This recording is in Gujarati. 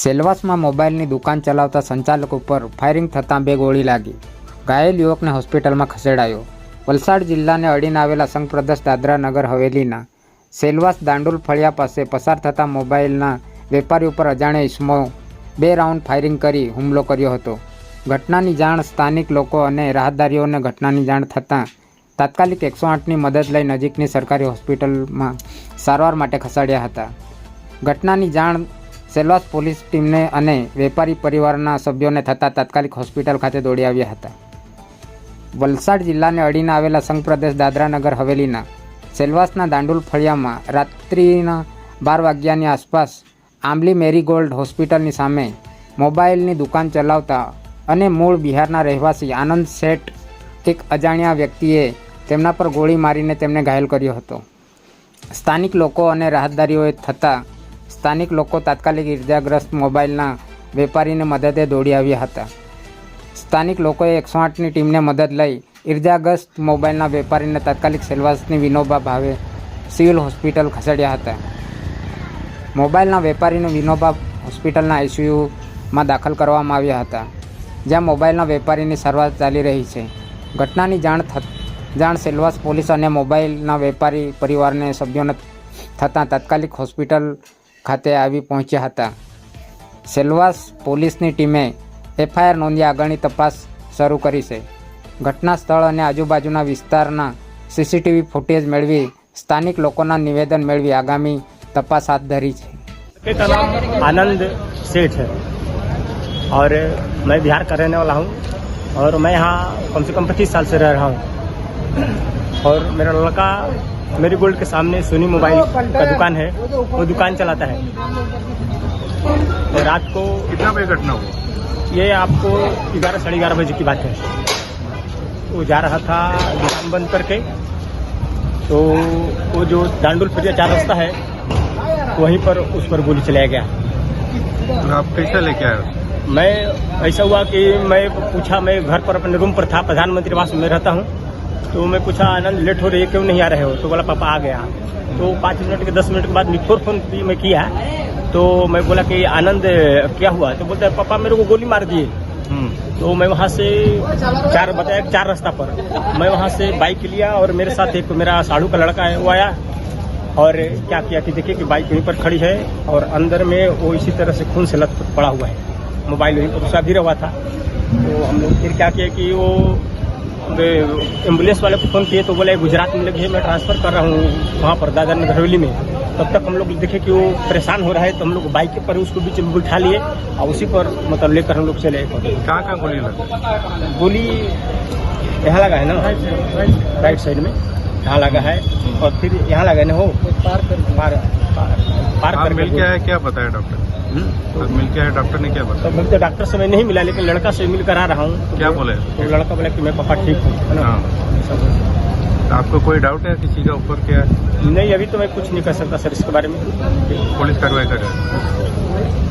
સેલવાસમાં મોબાઈલની દુકાન ચલાવતા સંચાલક ઉપર ફાયરિંગ થતાં બે ગોળી લાગી. ઘાયલ યુવકને હોસ્પિટલમાં ખસેડાયો. વલસાડ જિલ્લાને અડીને આવેલા સંઘપ્રદેશ દાદરા નગર હવેલીના સેલવાસ દાંડુલ ફળિયા પાસે પસાર થતા મોબાઈલના વેપારી ઉપર અજાણ્યા ઇસમો બે રાઉન્ડ ફાયરિંગ કરી હુમલો કર્યો હતો. ઘટનાની જાણ સ્થાનિક લોકો અને રાહદારીઓને ઘટનાની જાણ થતાં તાત્કાલિક એકસો આઠની મદદ લઈ નજીકની સરકારી હોસ્પિટલમાં સારવાર માટે ખસેડ્યા હતા. ઘટનાની જાણ સેલવાસ પોલીસ ટીમને અને વેપારી પરિવારના સભ્યોને થતાં તાત્કાલિક હોસ્પિટલ ખાતે દોડી આવ્યા હતા. વલસાડ જિલ્લાને અડીને આવેલા સંઘપ્રદેશ દાદરાનગર હવેલીના સેલવાસના દાંડુલ ફળિયામાં રાત્રિના બાર વાગ્યાની આસપાસ આંબલી મેરીગોલ્ડ હોસ્પિટલની સામે મોબાઈલની દુકાન ચલાવતા અને મૂળ બિહારના રહેવાસી આનંદ શેઠ એક અજાણ્યા વ્યક્તિએ તેમના પર ગોળી મારીને તેમને ઘાયલ કર્યો હતો. સ્થાનિક લોકો અને રાહતદારીઓએ થતાં સ્થાનિક લોકો તાત્કાલિક ઇજાગ્રસ્ત મોબાઈલના વેપારીને મદદે દોડી આવ્યા હતા. સ્થાનિક લોકોએ એકસો આઠની ટીમને મદદ લઈ ઇજાગ્રસ્ત મોબાઈલના વેપારીને તાત્કાલિક સેલવાસની વિનોબા ભાવે સિવિલ હોસ્પિટલ ખસેડ્યા હતા. મોબાઈલના વેપારીને વિનોબા હોસ્પિટલના આઈસીયુમાં દાખલ કરવામાં આવ્યા હતા, જ્યાં મોબાઈલના વેપારીની સારવાર ચાલી રહી છે. ઘટનાની જાણ જાણ સેલવાસ પોલીસ અને મોબાઈલના વેપારી પરિવારને સભ્યોને થતાં તાત્કાલિક હોસ્પિટલ ખાતે આવી પહોંચ્યા હતા સેલવાસ પોલીસની ટીમે એફઆઈઆર નોંધી આગળની તપાસ શરૂ કરી છે ઘટના સ્થળ અને આજુબાજુના વિસ્તારના સીસીટીવી ફૂટેજ મેળવી સ્થાનિક લોકોના નિવેદન મેળવી આગામી તપાસ હાથ ધરી છે का नाम आनंद सेठ है और मैं बिहार का रहने वाला हूँ और मैं यहाँ कम से कम पच्चीस साल से रह रहा हूँ और मेरा लड़का मेरी गोल्ड के सामने सोनी मोबाइल का दुकान है। वो दुकान चलाता है। और रात को कितना बजे घटना हुआ ये आपको ग्यारह साढ़े ग्यारह बजे की बात है। वो जा रहा था दुकान बंद करके। तो वो जो दांडुल फरिया चार रास्ता है वहीं पर उस पर गोली चलाया गया। तो आप कैसे लेके आए? मैं ऐसा हुआ कि मैं पूछा मैं घर पर अपने रूम पर था प्रधानमंत्री आवास में रहता हूँ। तो मैं पूछा आनंद लेट हो रही है क्यों नहीं आ रहे हो? तो बोला पापा आ गया। तो पाँच मिनट के दस मिनट के बाद फोर फ़ोन भी मैं किया। तो मैं बोला कि आनंद क्या हुआ? तो बोलता है पापा मेरे को गोली मार दिए। तो मैं वहाँ से चार बताया चार रास्ता पर। मैं वहाँ से बाइक लिया और मेरे साथ एक मेरा साड़ू का लड़का है वो आया। और क्या किया कि देखिए कि बाइक वहीं पर खड़ी है और अंदर में वो इसी तरह से खून से लथपथ पड़ा हुआ है। मोबाइल वहीं पर उसका गिरा हुआ था। तो हम लोग फिर क्या किया कि वे एंबुलेंस वाले को फ़ोन किए तो बोले गुजरात में लगी है मैं ट्रांसफ़र कर रहा हूँ वहाँ पर दादर नगर हवेली में। तब तक हम लोग देखे कि वो परेशान हो रहा है तो हम लोग बाइक पर उसको बीच में बिठा लिए और उसी पर मतलब लेकर हम लोग चले कहाँ कहाँ गोली लगी? गोली यहाँ लगा है ना? राइट साइड में। यहाँ लगा है और फिर यहाँ लगा है ना हो पार कर पार। पार, पार आप मिल के आए क्या बताया डॉक्टर? हम्म। मिल के आए डॉक्टर ने क्या बताया? तो तो डॉक्टर से मैं नहीं मिला लेकिन लड़का से मिल कर आ रहा हूँ। तो क्या बोले? तो लड़का बोला कि मैं पापा ठीक हूँ है तो आपको कोई डाउट है किसी का ऊपर क्या? है नहीं अभी तो मैं कुछ नहीं कर सकता सर इसके बारे में। पुलिस कार्रवाई कर रही है।